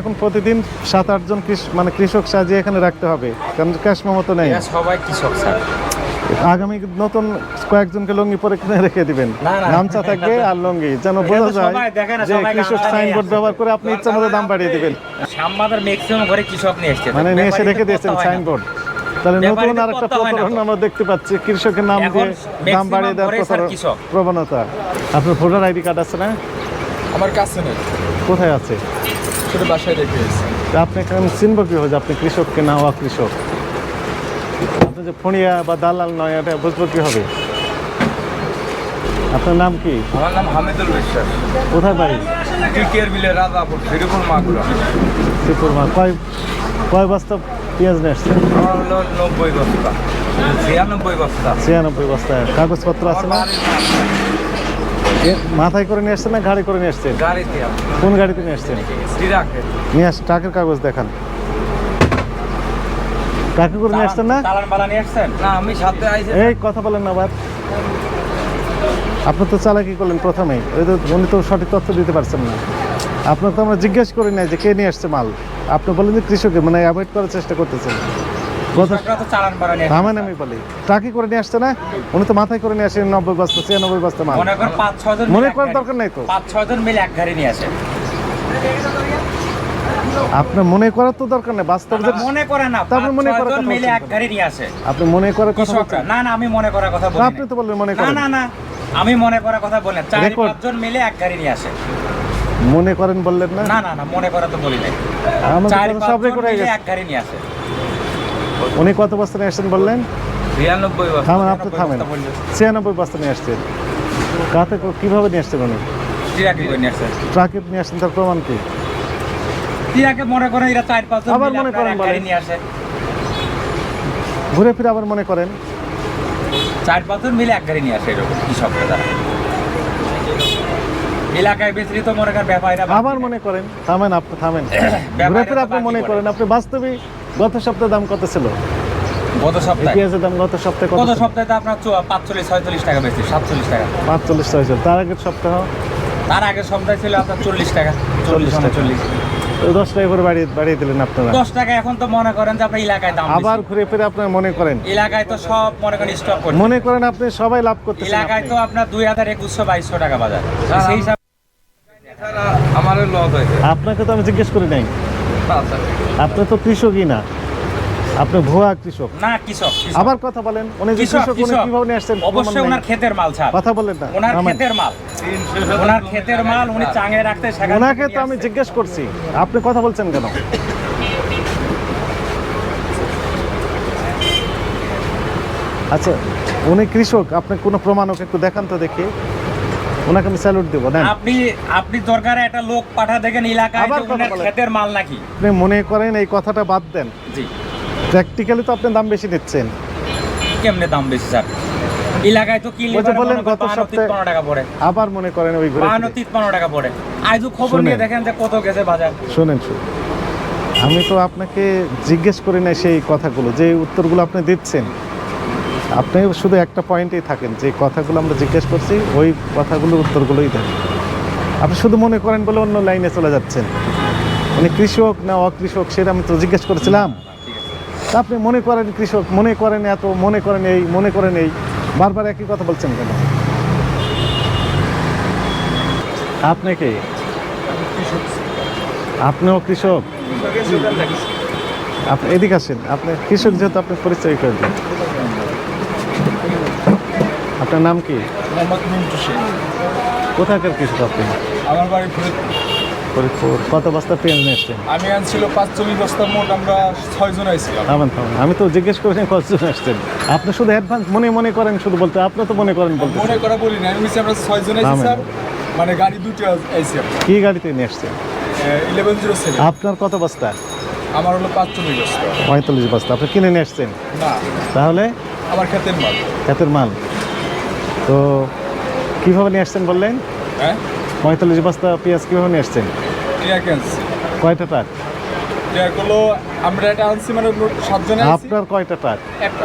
এখন প্রতিদিন সাত আটজন মানে কৃষক সাজিয়ে এখানে রাখতে হবে কারণ ক্যাশ মেমো তো নেই সবাই কৃষক স্যার আগামী নতুন কয়েকজনকে লঙ্গি পরে কিনে রেখে দিবেন। গামছা থাকবে আর লঙ্গি যেন বোঝা যায় যে কৃষক সাইনবোর্ড ব্যবহার করে আপনি ইচ্ছা মতো দাম বাড়িয়ে দিবেন সাম্বাদের ম্যাক্সিমাম ঘরে কৃষক নিয়ে এসছে মানে নিয়ে এসে রেখে দিয়েছেন। সাইনবোর্ড তাহলে নতুন আর একটা। প্রতারণা আমরা দেখতে পাচ্ছি কৃষকের নাম দিয়ে দাম বাড়িয়ে দেওয়ার। প্রবণতা আপনার ভোটার আইডি কার্ড আছে না আমার কাছে নেই। কোথায় আছে? সেটা বাসায় রেখে এসেছি আপনি এখন চিনব কীভাবে আপনি কৃষককে না হওয়া কৃষক? আপনি যে ফণিয়া বা দালাল নয় এটা বুঝব কি হবে আপনার নাম কি? আমার নাম হামিদুল বিশ্বাস। কোথায় বাড়ি? টিকের বিলে রাজাপুর ফেরিপুর মাগুরা। শ্রীপুরমা কয় কয় বস্তা পেঁয়াজ নিয়ে আসছেন? আমার হলো নব্বই বস্তা। ছিয়ানব্বই বস্তা। ছিয়ানব্বই বস্তা। কাগজপত্র আছে না? মাথায় করে নিয়ে আসছেন না গাড়ি করে নিয়ে আসছেন? গাড়িতে কোন গাড়িতে নিয়ে আসছেন? নিয়ে আস ট্রাকের কাগজ দেখান। ট্রাকে করে নিয়ে আসছেন না? আমি সাথে এই কথা বলেন না আবার আপনি তো চালাকি করলেন প্রথমেই। ওই তো উনি তো সঠিক তথ্য দিতে পারছেন না। আপনার তো আমরা জিজ্ঞেস করি নাই যে কে নিয়ে আসছে মাল। আপনি বলেন যে কৃষকের মানে অ্যাভয়েড করার চেষ্টা করতেছেন। কথা কৃষকরা তো চালান বালা নিয়ে আসছে। থামেন আমি বলি। ট্রাকি করে নিয়ে আসছে না? উনি তো মাথায় করে নিয়ে আসেন নব্বই বস্তা ছিয়ানব্বই বস্তা মাল। মনে করার দরকার নাই তো? পাঁচ ছয় মিলে এক গাড়ি নিয়ে আসে। আপনার মনে করার তো দরকার নেই বাস্তব যে মনে করে না তারপর মনে করার কথা মিলে এক গাড়ি নিয়ে আসে। আপনি মনে করার কথা বলছেন। না না আমি মনে করার কথা বলি আপনি তো বললেন মনে না করেন। না না আমি মনে করার কথা বলি না চার পাঁচজন মিলে এক গাড়ি নিয়ে আসে। মনে করেন বললেন না? না না না মনে করা তো বলি নাই। চার পাঁচজন মিলে এক গাড়ি নিয়ে আসে। উনি কত বস্তা নিয়ে আসছেন বললেন? ছিয়ানব্বই বস্তা। থামেন আপনি থামেন। ছিয়ানব্বই বস্তা নিয়ে আসছেন। কাতে কীভাবে নিয়ে আসছেন উনি? টিরাকে নিয়ে আসছেন। তার প্রমাণ কি? মনে করেন এরা চার পাঁচজন আবার মনে করেন নিয়ে আসে ঘুরে ফিরে আবার মনে করেন? চার পাঁচজন মিলে এক গাড়ি নিয়ে আসে এরকম কৃষকরা তারা এলাকায় বিস্তৃত মনে করেন ব্যাপারীরা আবার মনে করেন? থামেন আপনি থামেন। ঘুরে ফিরে আপনি মনে করেন আপনি বাস্তবে গত সপ্তাহে দাম কত ছিল? গত সপ্তাহে? পেঁয়াজের দাম গত সপ্তাহে গত সপ্তাহে তো আপনার পাঁচচল্লিশ ছয়চল্লিশ টাকা বেশি সাতচল্লিশ টাকা। পাঁচচল্লিশ তার আগের সপ্তাহ? তার আগের সপ্তাহে ছিল আপনার চল্লিশ টাকা চল্লিশ চল্লিশ ওই দশ টাকা করে বাড়িয়ে বাড়িয়ে দিলেন আপনারা। দশ টাকা এখন তো মনে করেন যে আপনার এলাকায় দাম আবার ঘুরে ফিরে আপনার মনে করেন? এলাকায় তো সব মনে করেন স্টক করে মনে করেন আপনি সবাই লাভ করতেছেন এলাকায় তো আপনার দুই হাজার একুশশো বাইশশো টাকা বাজার। সেই হিসাবে আমার লস হয়েছে। আপনাকে তো আমি জিজ্ঞেস করি নাই। আপনি তো কৃষকই না। আপনি ভুয়া কৃষক। না কৃষক। আবার কথা বলেন উনি কৃষক, উনি কীভাবে নিয়ে আসছেন অবশ্যই ওনার ক্ষেতের মাল কথা বললেন না ওনার ক্ষেতের মাল। ওনার ক্ষেতের মাল উনি চাঙে রাখতে সেখান ওনাকে তো আমি জিজ্ঞেস করছি আপনি কথা বলছেন কেন? আচ্ছা উনি কৃষক আপনি কোনো প্রমাণ ওকে একটু দেখান তো দেখি। ওনাকে আমি স্যালুট দেবো না আপনি আপনি দরকার একটা লোক পাঠা দেখেন এলাকায় আবার কথা ওনার বলেন। ক্ষেতের মাল নাকি। আপনি মনে করেন এই কথাটা বাদ দেন? জি। প্র্যাকটিক্যালি তো আপনি দাম বেশি কেমনে দাম বেশি স্যার? এলাকায় তো কিনলে ওই যে বললেন গত সপ্তাহে- তিপ্পান্ন টাকা পড়ে। আবার মনে করেন ওই ঘুরে বাহান্ন ফিরে। তিপ্পান্ন টাকা পড়ে। আজও খবর নিয়ে দেখেন যে কত গেছে বাজার। শোনেন শুনুন। আমি তো আপনাকে জিজ্ঞেস করি না সেই কথাগুলো যে উত্তরগুলো আপনি দিচ্ছেন। আপনি শুধু একটা পয়েন্টেই থাকেন, যে কথাগুলো আমরা জিজ্ঞেস করছি, ওই কথাগুলোর উত্তরগুলোই দেন। আপনি শুধু মনে করেন বলে অন্য লাইনে চলে যাচ্ছেন। মানে কৃষক না অকৃষক, সেটা আমি তো জিজ্ঞেস করেছিলাম। আপনি মনে করেন কৃষক, মনে করেন এত, মনে করেন এই, মনে করেন এই, বারবার একই কথা বলছেন কেন? আপনি কি? আপনিও কৃষক? আপনি এদিকে আসেন, আপনি কৃষক যেহেতু আপনি পরিচয় করে আপনার নাম কি? মোহাম্মদ মিন্টু শেখ কোথাকার কৃষক আপনি? আমার বাড়ি ফরিদপুর। ফরিদপুর। কত বস্তা পেঁয়াজ নিয়ে এসছেন? আমি আনছিল পাঁচচল্লিশ বস্তা মোট আমরা ছয়জন আইছিলাম। থামেন থামেন। আমি তো জিজ্ঞেস করেছি কতজন আসছেন আপনি শুধু অ্যাডভান্স মনে মনে করেন শুধু বলতে আপনি তো মনে করেন বলতে মনে করা বলি না আমি বলছি আমরা ছয়জন আইছি স্যার। মানে গাড়ি দুটো আইছি। কি গাড়িতে নিয়ে আসছেন ইলেভেন জিরো সেভেন আপনার কত বস্তা? আমার হলো পাঁচচল্লিশ বস্তা। পঁয়তাল্লিশ বস্তা। আপনি কিনে নিয়ে আসছেন না। তাহলে? আমার ক্ষেতের মাল। ক্ষেতের মাল। তো কীভাবে নিয়ে আসছেন বললেন? হ্যাঁ? পঁয়তাল্লিশ বস্তা পেঁয়াজ কীভাবে নিয়ে আসছেন? কয়টা ট্রাক হলো আমরা এটা আনছি মানে সাতজন আপনার কয়টা ট্রাক একটা।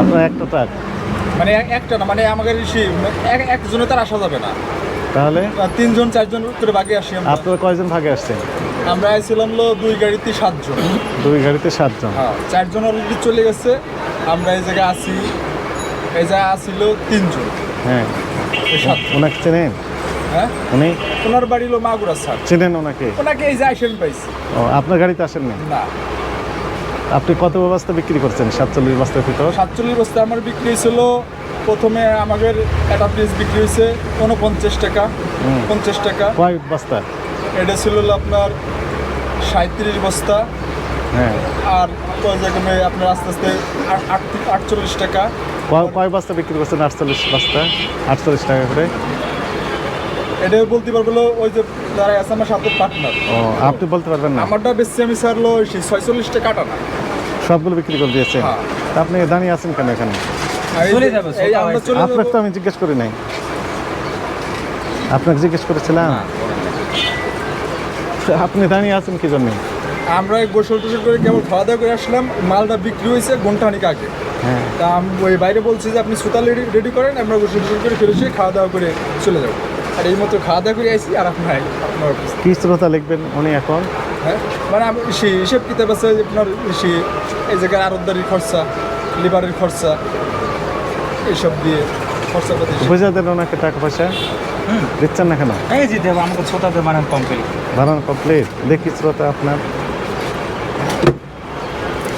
আপনার একটা ট্রাক মানে একটা না মানে আমাদের এক- একজনে তার আসা যাবে না। তাহলে? তিনজন চারজন করে বাকি আসি আপনারা কয়জন ভাগে আসছেন? আমরা আইছিলাম হলো দুই গাড়িতে সাতজন। দুই গাড়িতে সাতজন। হ্যাঁ চারজন অলরেডি চলে গেছে। আমরা এই জায়গায় আসি এই জায়গায় আসিল তিনজন। হ্যাঁ। ওনাকে চেনেন? হ্যাঁ? উনি? ওনার বাড়ি হলো মাগুরা স্যার। চেনেন ওনাকে? ওনাকে এই যে আইসেন পাইছি। ও আপনার গাড়িতে আসেননি না। আপনি কত বস্তা বিক্রি করছেন? সাতচল্লিশ বস্তার ভিতর? সাতচল্লিশ বস্তা আমার বিক্রি হয়েছিল। প্রথমে আমাদের একটা পিস বিক্রি হয়েছে উনপঞ্চাশ টাকা। পঞ্চাশ টাকা। কয় বস্তা? এটা ছিল আপনার সাঁত্রিশ বস্তা। হ্যাঁ। আর পর্যায়ক্রমে আপনার আস্তে আস্তে আট- আট- আটচল্লিশ টাকা। কয় কয় বস্তা বিক্রি করছেন আটচল্লিশ বস্তা? আটচল্লিশ টাকা করে? এটা বলতে পারব ওই যে যারা আছে আমার সাথে পার্টনার ও আপনি বলতে পারবেন না? আমারটা বেশি আমি স্যার হলো ছয়চল্লিশ টাকা কাটা না। সবগুলো বিক্রি করে দিয়েছেন? হ্যাঁ। আপনি দাঁড়িয়ে আছেন কেন এখানে? আপনাকে তো আমি জিজ্ঞেস করি নাই। আপনাকে জিজ্ঞেস করেছিলাম? না, আপনি দাঁড়িয়ে আছেন কি জন্য? আমরা এই গোসল টোসল করে কেবল খাওয়া দাওয়া করে আসলাম মালটা বিক্রি হয়েছে ঘন্টানিক আগে। হ্যাঁ তা আমি ওই বাইরে বলছি যে আপনি সুতা রেডি রেডি করেন আমরা গোসল টোসল করে ফিরে এসে খাওয়া দাওয়া করে চলে যাব। আর এই মতো খাওয়া দাওয়া করে আইসি আর আপনার আপনার কি শ্রোতা লিখবেন উনি এখন? হ্যাঁ? মানে আমি সে হিসেব কিতাব আছে আপনার সে এই জায়গায় আরতদারির খরচা লিভারের খরচা এইসব দিয়ে খরচা পাতি হিসেব। বুঝে দেন ওনাকে টাকা পয়সা। দিচ্ছেন না কেন? এই যে দেবো আমাকে ছোটাতে মানে কমপ্লিট বানানো কমপ্লিট দেখি শ্রোতা আপনার।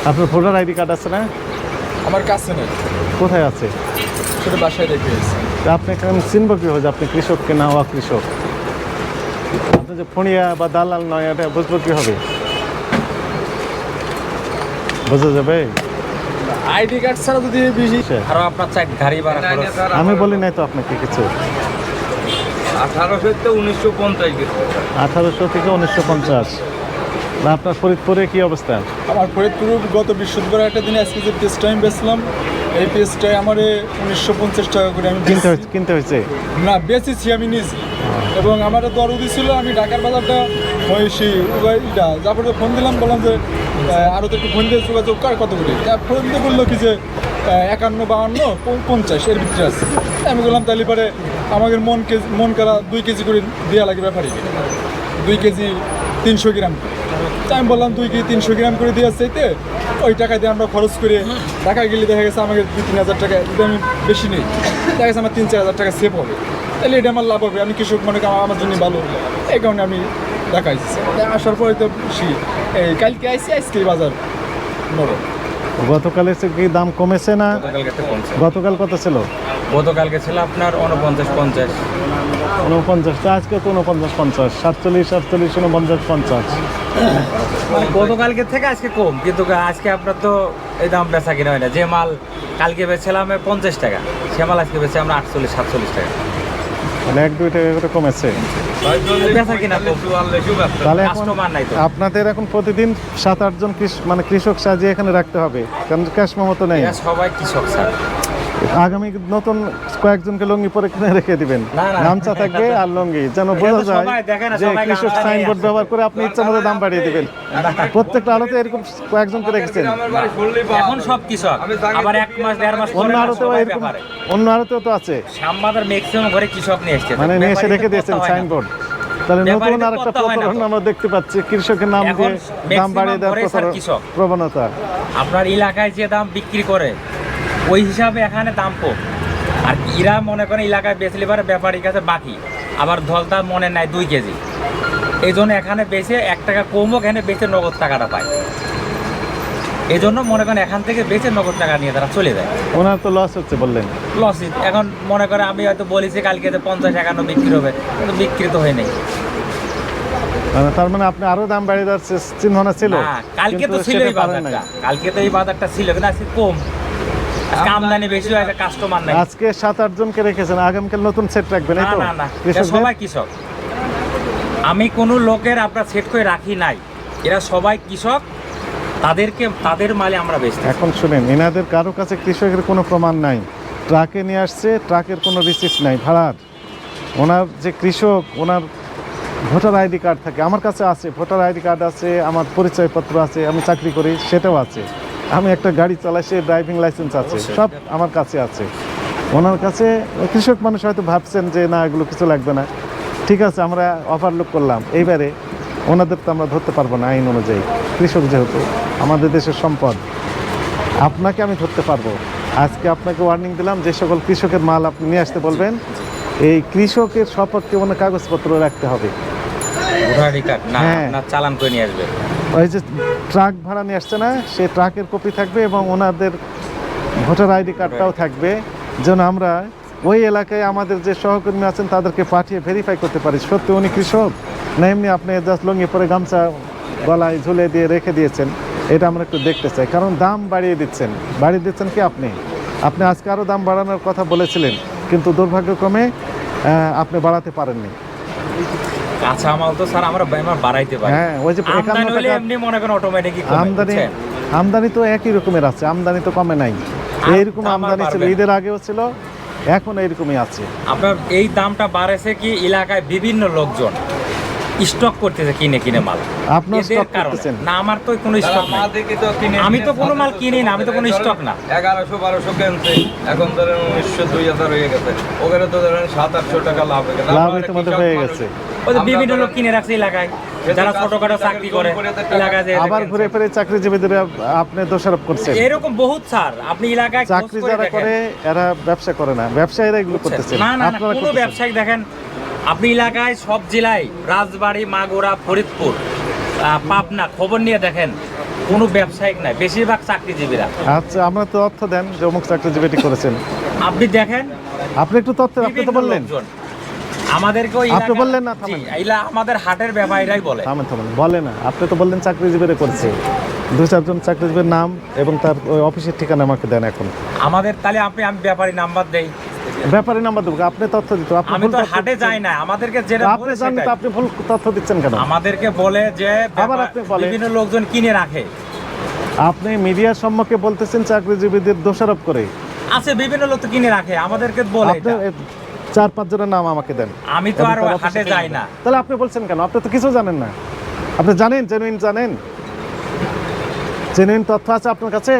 আপনার ভোটার আইডি কার্ড আছে না? আমার কাছে নেই। কোথায় আছে? সেটা বাসায় রেখে এসেছি আপনি কেন চিনব কীভাবে যে আপনি কৃষক কি না হওয়া কৃষক আপনি যে ফণিয়া বা দালাল নয় এটা বুঝব কীভাবে? বোঝা যাবে? আইডি কার্ড ছাড়া যদি বেশি আচ্ছা, আরও আপনার চাই গাড়ি ভাড়া খরচ। আমি বলি নাই তো আপনাকে কিছু। আঠারোশো তো উনিশশো পঞ্চাশ। আঠারোশো থেকে উনিশশো পঞ্চাশ। আপনার ফরিদপুরে কি অবস্থা? আমার ফরিদপুর গত বৃহস্পতিবার একটা দিনে আজকে যে পেজটা আমি বেচলাম এই পেজটায় আমার উনিশশো পঞ্চাশ টাকা করে আমি কিনতে। হয়েছে কিনতে হয়েছে? না বেচেছি আমি নিজে। এবং আমার দরদি ছিল আমি ঢাকার বাজারটা ওই সেই ওইটা তারপরে ফোন দিলাম বললাম যে আরও তো একটু ফোন দিয়ে যোগাযোগ কর কত করে? ফোন দিয়ে বলল কি যে একান্ন বাহান্ন পঞ্চাশ এর ভিতরে আছে। আমি বললাম তাহলে পরে আমাদের মন কেজি মন করা দুই কেজি করে দেওয়া লাগে ব্যাপারে। দুই কেজি তিনশো গ্রাম। করে। তা আমি বললাম তুই কি তিনশো গ্রাম করে দেওয়ার চাইতে ওই টাকা দিয়ে আমরা খরচ করে ঢাকা গেলে দেখা গেছে আমাকে দুই তিন হাজার টাকা যদি আমি বেশি নেই দেখা গেছে আমার তিন চার হাজার টাকা সেভ হবে। তাহলে এটা আমার লাভ হবে। আমি কৃষক মনে করি আমার জন্য ভালো হবে। এই কারণে আমি ঢাকা এসেছি। আসার পরে তো শি- এই কালকে আইসি আজকে বাজার নরম। গতকালের চেয়ে কি দাম কমেছে না? গতকাল কত ছিল? গতকালকে ছিল আপনার উনপঞ্চাশ পঞ্চাশ। উনপঞ্চাশ তা আজকে তো উনপঞ্চাশ পঞ্চাশ। সাতচল্লিশ সাতচল্লিশ উনপঞ্চাশ পঞ্চাশ। মানে গতকালকে থেকে আজকে কম কিন্তু আজকে আপনার তো এই দাম বেচা কিনা হয় না। যে মাল কালকে বেচছিলাম পঞ্চাশ টাকা সে মাল আজকে বেচে আমরা আটচল্লিশ সাতচল্লিশ টাকা। মানে এক দুই টাকা করে কমেছে। আপনাদের এখন প্রতিদিন সাত আটজন মানে কৃষক সাজিয়ে এখানে রাখতে হবে কারণ ক্যাশ মতো নেই। সবাই কৃষক স্যার। আগামী নতুন কয়েকজনকে লঙ্গি পরে কিনে রেখে দিবেন। গামছা থাকবে আর লঙ্গি। যেন বোঝা যায় যে কৃষক সাইনবোর্ড ব্যবহার করে আপনি ইচ্ছা মতো দাম বাড়িয়ে দিবেন। প্রত্যেকটা আলোতে এরকম কয়েকজনকে রেখেছেন। এখন সব কৃষক। আবার এক মাস দেড় মাস অন্য আলোতেও এরকম অন্য আলোতেও তো আছে। শ্যামবাজার ম্যাক্সিমাম ঘরে কৃষক নিয়ে এসছে। মানে নিয়ে এসে রেখে দিয়েছেন। সাইনবোর্ড। তাহলে নতুন আর একটা। প্রতারণা আমরা দেখতে পাচ্ছি। কৃষকের নাম দিয়ে দাম বাড়িয়ে দেওয়ার। প্রবণতা। আপনার এলাকায় যে দাম বিক্রি করে ওই হিসাবে এখানে দাম কম আর ইরা মনে করেন এলাকায় বেচলে পারে ব্যাপারীর কাছে বাকি। আবার ধলতা মনে নাই দুই কেজি। এই জন্য এখানে বেচে এক টাকা কমও এখানে বেচে নগদ টাকাটা পায়। এই জন্য মনে করেন এখান থেকে বেচে নগদ টাকা নিয়ে তারা চলে যায়। ওনার তো লস হচ্ছে বললেন। লস এখন মনে করে আমি হয়তো বলেছি কালকে যে পঞ্চাশ একান্ন বিক্রি হবে কিন্তু বিক্রি তো হয় নাই। মানে তার মানে আপনি আরও দাম বাড়িয়ে দেওয়ার চিন্তা ছিল। কালকে তো ছিল কালকে তো এই বাজারটা ছিল কিন্তু আজকে কম। আমদানি বেশি হয় কাস্টমার নাই। আজকে সাত আট জনকে রেখেছেন আগামীকাল নতুন সেট রাখবেন না না সবাই কৃষক। আমি কোনো লোকের আপনার সেট করে রাখি নাই। এরা সবাই কৃষক তাদেরকে তাদের মালে আমরা বেচতে এখন শুনেন এনাদের কারও কাছে কৃষকের কোনো প্রমাণ নাই। ট্রাকে নিয়ে আসছে ট্রাকের কোনো রিসিপ্ট নাই। ভাড়ার। ওনার যে কৃষক ওনার ভোটার আইডি কার্ড থাকে আমার কাছে আছে ভোটার আইডি কার্ড আছে আমার পরিচয়পত্র আছে আমি চাকরি করি সেটাও আছে। আমি একটা গাড়ি চালাই সে ড্রাইভিং লাইসেন্স আছে সব আমার কাছে আছে। ওনার কাছে কৃষক মানুষ হয়তো ভাবছেন যে না এগুলো কিছু লাগবে না। ঠিক আছে আমরা অফার লুক করলাম। এইবারে ওনাদের তো আমরা ধরতে পারব না আইন অনুযায়ী। কৃষক যেহেতু আমাদের দেশের সম্পদ। আপনাকে আমি ধরতে পারব। আজকে আপনাকে ওয়ার্নিং দিলাম যে সকল কৃষকের মাল আপনি নিয়ে আসতে বলবেন এই কৃষকের সপক্ষে কোনো কাগজপত্র রাখতে হবে। হ্যাঁ। চালান করে নিয়ে আসবে। ওই যে ট্রাক ভাড়া নিয়ে আসছে না সে ট্রাকের কপি থাকবে এবং ওনাদের ভোটার আইডি কার্ডটাও থাকবে। যেন আমরা ওই এলাকায় আমাদের যে সহকর্মী আছেন তাদেরকে পাঠিয়ে ভেরিফাই করতে পারি। সত্যি উনি কৃষক? না এমনি আপনি জাস্ট লঙ্গি পরে গামছা গলায় ঝুলে দিয়ে রেখে দিয়েছেন। এটা আমরা একটু দেখতে চাই। কারণ দাম বাড়িয়ে দিচ্ছেন। বাড়িয়ে দিচ্ছেন কি আপনি? আপনি আজকে আরও দাম বাড়ানোর কথা বলেছিলেন কিন্তু দুর্ভাগ্যক্রমে আপনি বাড়াতে পারেননি। কাঁচা মাল তো স্যার আমরা আমরা বাড়াইতে পারি। হ্যাঁ ওই যে একান্ন টাকা এমনি মনে করেন অটোমেটিকই আমদানি আমদানি তো একই রকমের আছে আমদানি তো কমে নাই। এইরকম আমদানি ছিল ঈদের আগেও ছিল এখন এইরকমই আছে। আপনার এই দামটা বাড়েছে কি এলাকায় বিভিন্ন লোকজন স্টক করতেছে কিনে কিনে মাল? আপনার কারণে। করতেছেন? না আমার তো কোনো স্টক নাই। তো কিনে আমি তো কোনো মাল কিনি না, আমি তো কোনো স্টক না। এগারোশো বারোশো কিনছে। এখন ধরেন উনিশশো দুই হাজার হয়ে গেছে। ওখানে তো ধরেন সাত আটশো টাকা লাভ হয়ে গেছে। লাভ হয়ে গেছে। ওই বিভিন্ন লোক কিনে রাখছে এলাকায় যারা ছোটখাটো চাকরি করে করে তার টাকা এলাকায় আবার ঘুরে ফিরে চাকরিজীবীদের আপনি দোষারোপ করছেন। এরকম বহুত স্যার আপনি এলাকায় চাকরি যারা করে এরা ব্যবসা করে না। ব্যবসায়ীরা এগুলো করতেছে না। না না কোনো করতেছেন। দেখেন আপনি এলাকায় সব জেলায় রাজবাড়ী মাগুরা ফরিদপুর পাবনা খবর নিয়ে দেখেন কোনো ব্যবসায়িক নাই বেশিরভাগ চাকরিজীবীরা। আচ্ছা আমরা তো তথ্য দেন যে অমুক চাকরিজীবীটি করেছেন। আপনি দেখেন আপনি একটু তথ্য আপনি তো বললেন। আমাদেরকে আপনি বললেন না, এইলা আমাদের হাটের ব্যাপারীরাই বলে। থামেন থামেন বলে না। আপনি তো বললেন চাকরিজীবীরা করছে। দু চারজন চাকরিজীবীর নাম এবং তার ওই অফিসের ঠিকানা আমাকে দেন এখন। আমাদের তাহলে আপনি আমি ব্যাপারী নাম্বার দেই। ব্যাপারে নাম্বার দেবো আপনি তথ্য দিত আপনি আমি তো হাটে যাই না আমাদেরকে যেটা আপনি জানেন তো আপনি ভুল তথ্য দিচ্ছেন কেন? আমাদেরকে বলে যে আবার আপনি বলেন। বিভিন্ন লোকজন কিনে রাখে। আপনি মিডিয়ার সম্মুখে বলতেছেন চাকরিজীবীদের দোষারোপ করে। আছে বিভিন্ন লোক তো কিনে রাখে আমাদেরকে বলে চার পাঁচ জনের নাম আমাকে দেন। আমি তো আর হাটে যাই না। তাহলে আপনি বলছেন কেন? আপনি তো কিছু জানেন না। আপনি জানেন জেনুইন জানেন? জেনুইন তথ্য আছে আপনার কাছে?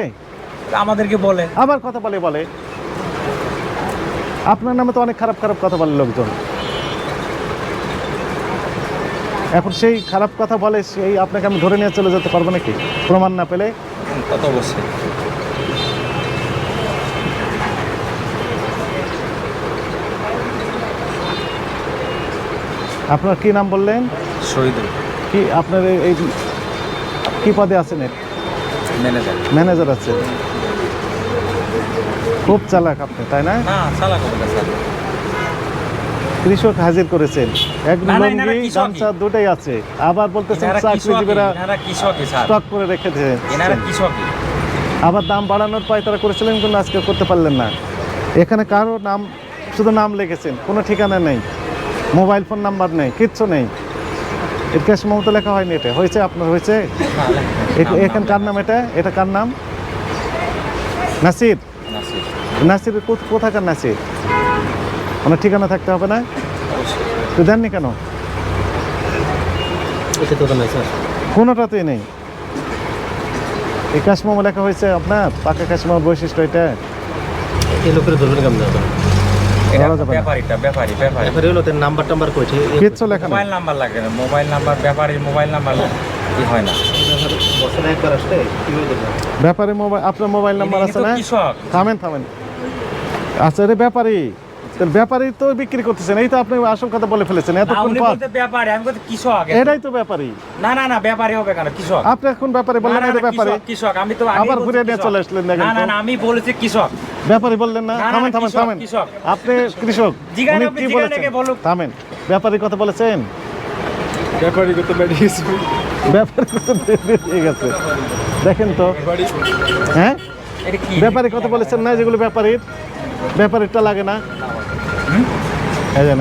আমাদেরকে বলে। আবার কথা বলে বলে। আপনার নামে তো অনেক খারাপ খারাপ কথা বলে লোকজন। এখন সেই খারাপ কথা বলে সেই আপনাকে আমি ধরে নিয়ে চলে যেতে পারব নাকি? প্রমাণ না পেলে? কত অবশ্যই। আপনার কি নাম বললেন? শহীদুল কি আপনার এই- কি পদে আছেন? ম্যানেজার ম্যানেজার আছেন। খুব চালাক আপনি তাই না? কৃষক হাজির করেছেন। এক লুঙ্গি গামছা দুটাই আছে। আবার বলতেছেন চাকরিজীবীরা স্টক করে রেখেছে এনারা আবার দাম বাড়ানোর পায় তারা করেছিলেন কিন্তু আজকে করতে পারলেন না। এখানে কারও নাম শুধু নাম লিখেছেন কোনো ঠিকানা নেই। মোবাইল ফোন নাম্বার নেই কিচ্ছু নেই। ক্যাশ মমতো লেখা হয়নি এটা। হয়েছে আপনার হয়েছে? এখ- এখানে কার নাম এটা? এটা কার নাম? নাসির? নাসির। নাসির কোথ- কোথাকার নাসির? মানে ঠিকানা থাকতে হবে না? তো দেননি কেন? এটা কোনোটাতেই নেই। এই কাশমামা লেখা হয়েছে আপনার? পাকা কাশমার বৈশিষ্ট্য এটা? এই লোকের ধরবেন কেমন ব্যাপারীটা ব্যাপারী ব্যাপারী। এবারে হলো তার নাম্বার টাম্বার কইছে। কিচ্ছু লেখা মোবাইল নাম্বার লাগে না মোবাইল নাম্বার ব্যাপারীর মোবাইল নাম্বার কি হয় না। বছরে একবার আসলে কি যাবে মোবাইল আপনার মোবাইল নাম্বার আছে না? কৃষক। থামেন থামেন। আচ্ছা রে ব্যাপারী। তাহলে ব্যাপারী তো বিক্রি করতেছেন এই তো আপনি আসল কথা বলে ফেলেছেন এতক্ষণ পর বলতে আমি বলতে কৃষক এটাই তো ব্যাপারী। না না না ব্যাপারী হবে কেন? কৃষক। আপনি এখন ব্যাপারে না, বললেন না, এটা ব্যাপারে। কৃষক, আমি তো আবার ঘুরে নিয়ে চলে আসলেন না না না আমি বলেছি কৃষক। ব্যাপারী বললেন না থামেন থামেন থামেন। কৃষক। আপনি কৃষক জিগান উনি কি বলেছেন? থামেন ব্যাপারী কথা বলেছেন? ব্যাপারী করতে বেরিয়েছি ব্যাপারী কথা বেরিয়ে গেছে। দেখেন তো। হ্যাঁ? এটা ব্যাপারী কথা বলেছেন না যেগুলো ব্যাপারীর। ব্যাপারীরটা লাগে না। এই যে